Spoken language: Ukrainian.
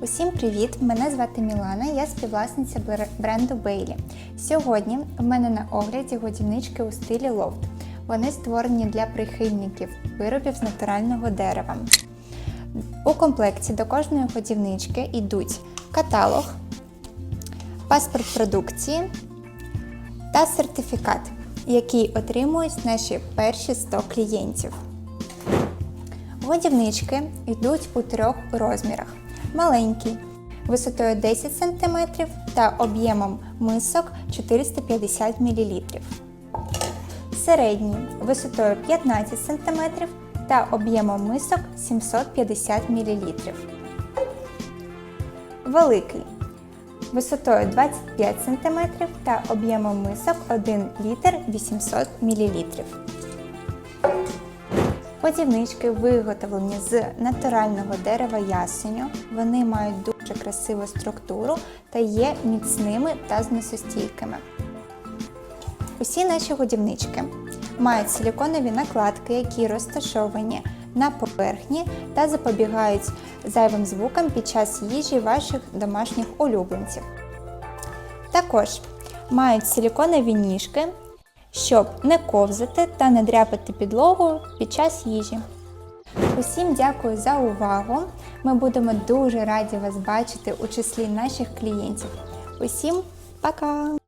Усім привіт! Мене звати Мілана, я співвласниця бренду Бейлі. Сьогодні в мене на огляді годівнички у стилі лофт. Вони створені для прихильників виробів з натурального дерева. У комплекті до кожної годівнички йдуть каталог, паспорт продукції та сертифікат, який отримують наші перші 100 клієнтів. Годівнички йдуть у трьох розмірах: маленький висотою 10 см та об'ємом мисок 450 мл. Середній висотою 15 см та об'ємом мисок 750 мл. Великий висотою 25 см та об'ємом мисок 1 літр 800 мл. Подівнички виготовлені з натурального дерева ясеню. Вони мають дуже красиву структуру та є міцними та зносостійкими. Усі наші годівнички мають силіконові накладки, які розташовані на поверхні та запобігають зайвим звукам під час їжі ваших домашніх улюбленців. Також мають силіконові ніжки, щоб не ковзати та не дряпати підлогу під час їжі. Усім дякую за увагу! Ми будемо дуже раді вас бачити у числі наших клієнтів. Усім пока!